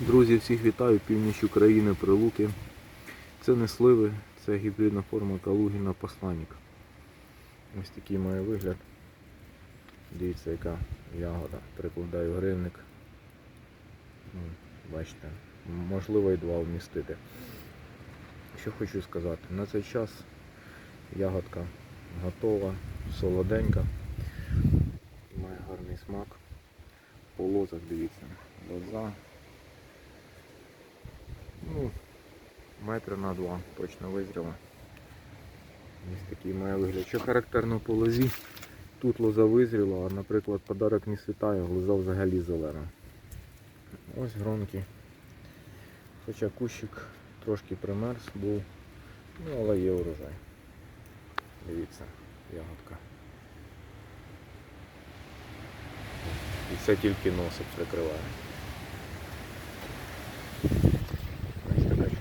Друзі, всіх вітаю, північ України, Прилуки. Це не сливи, це гібридна форма Калугіна посланник. Ось такий має вигляд. Дивіться, яка ягода. Прикладаю гривник. Ну, Бачите, можливо і два вмістити. Що хочу сказати, на цей час ягодка готова, солоденька, має гарний смак. По лозах дивіться, лоза. Ну, метр на два точно визріла. Ось такий має вигляд. Що характерно по лозі, тут лоза визріла, а наприклад подарок не світає, лоза взагалі зелена. Ось гронки. Хоча кущик трошки примерз був, ну але є урожай. Дивіться, ягодка. І це тільки носик прикриває.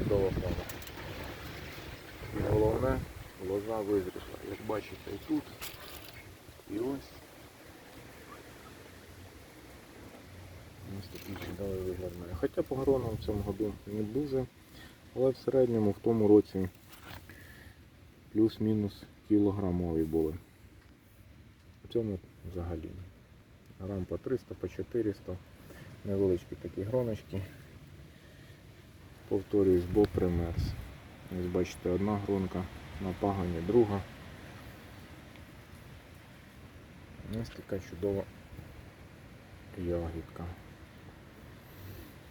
Чудова форма. І головне, лоза визрішла. Як бачите, і тут, і ось. Ось такий чудовий вигляд має. Хоча по гронам в цьому году не дуже, але в середньому в тому році плюс-мінус кілограмові були. В цьому взагалі. Грам по 300, по 400. Невеличкі такі гроночки. Повторююсь, бо примерз. Ось бачите, одна гронка на пагані, друга. Ось така чудова ягідка.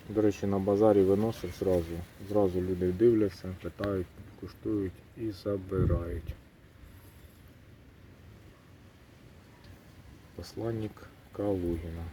До речі, на базарі виносив зразу. Зразу люди дивляться, питають, куштують і забирають. Посланник Калугіна.